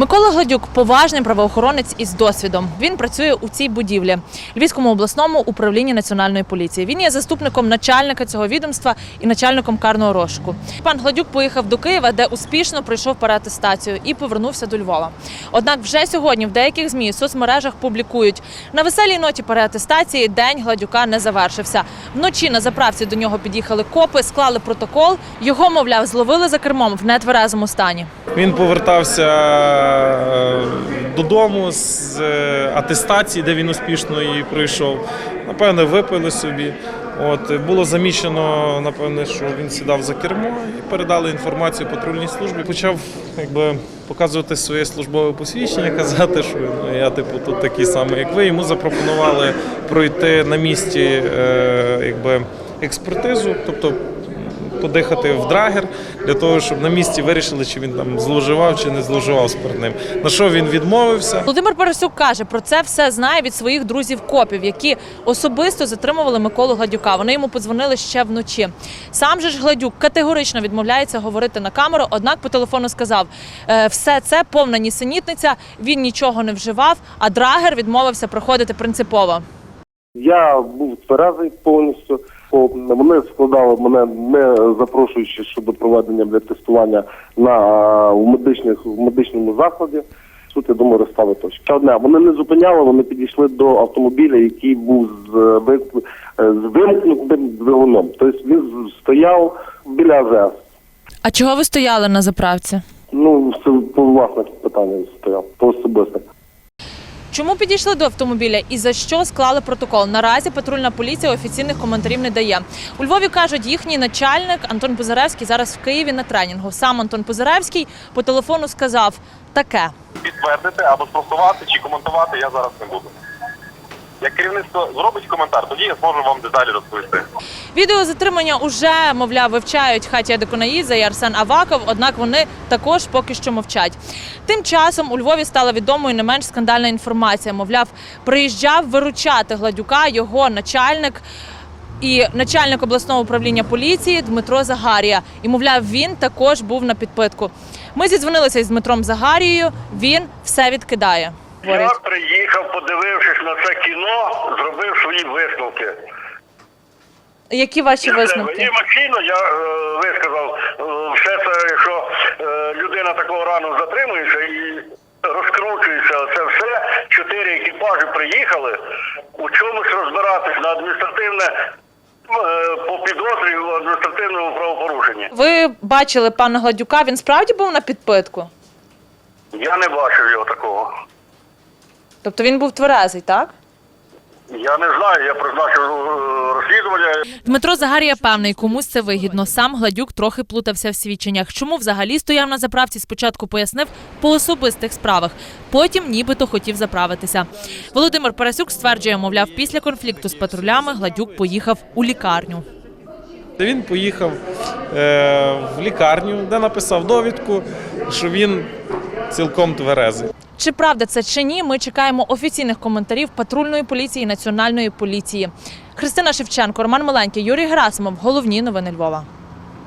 Микола Гладюк поважний правоохоронець із досвідом. Він працює у цій будівлі Львівському обласному управлінні національної поліції. Він є заступником начальника цього відомства і начальником карного розшуку. Пан Гладюк поїхав до Києва, де успішно пройшов переатестацію і повернувся до Львова. Однак вже сьогодні в деяких змі соцмережах публікують на веселій ноті переатестації день Гладюка не завершився. Вночі на заправці до нього під'їхали копи, склали протокол. Його, мовляв, зловили за кермом в нетверезому стані. Він повертався додому з е, атестації, де він успішно її пройшов. Напевне, випили собі. От було замічено, напевне, що він сідав за кермо і передали інформацію патрульній службі. Почав якби показувати своє службове посвідчення, казати, що ну, я типу тут такий самий, як ви. Йому запропонували пройти на місці е, якби експертизу, тобто подихати в драгер для того, щоб на місці вирішили, чи він там зловживав чи не зловживав спиртним. На що він відмовився. Володимир Парасюк каже, про це все знає від своїх друзів копів, які особисто затримували Миколу Гладюка. Вони йому подзвонили ще вночі. Сам же ж Гладюк категорично відмовляється говорити на камеру, однак по телефону сказав: «Е, все це повна нісенітниця, він нічого не вживав, а драгер відмовився проходити принципово. Я був тверезий повністю. По- Вони складали мене не запрошуючи щодо проведення бля, тестування на в медичних в медичному закладі. Тут я думаю, розстави точки. Одне, вони не зупиняли, вони підійшли до автомобіля, який був з, е, е, з вимкнутим двигуном. Тобто він стояв біля АЗС. А чого ви стояли на заправці? Ну, це по власних питаннях стояв, по особистих. Чому підійшли до автомобіля і за що склали протокол? Наразі патрульна поліція офіційних коментарів не дає. У Львові кажуть, їхній начальник Антон Позаревський зараз в Києві на тренінгу. Сам Антон Позаревський по телефону сказав таке. підтвердити або спростувати чи коментувати я зараз не буду. Як керівництво зробить коментар, тоді я зможу вам деталі розповісти. Відео затримання уже, мовляв, вивчають Хатія Деконаїза і Арсен Аваков, однак вони також поки що мовчать. Тим часом у Львові стала відомою не менш скандальна інформація. Мовляв, приїжджав виручати Гладюка його начальник. І начальник обласного управління поліції Дмитро Загарія. І мовляв, він також був на підпитку. Ми зідзвонилися із Дмитром Загарією. Він все відкидає. Я приїхав, подивившись на це кіно, зробив свої висновки. Які ваші висновки? Емоційно я е, висказав е, все це, якщо е, людина такого рану затримується і розкручується, це все. Чотири екіпажі приїхали у чомусь розбиратись на адміністративне е, по підозрі в адміністративному правопорушенні. Ви бачили пана Гладюка? Він справді був на підпитку? Я не бачив його такого. Тобто він був тверезий, так? Я не знаю, я призначив е, розслідування. Дмитро Загарія певний, комусь це вигідно. Сам Гладюк трохи плутався в свідченнях. Чому взагалі стояв на заправці? Спочатку пояснив по особистих справах, потім нібито хотів заправитися. Володимир Парасюк стверджує, мовляв, після конфлікту з патрулями Гладюк поїхав у лікарню. Він поїхав е, в лікарню, де написав довідку, що він цілком тверезий. Чи правда це чи ні? Ми чекаємо офіційних коментарів патрульної поліції і національної поліції. Христина Шевченко, Роман Маленький, Юрій Герасимов. Головні новини Львова.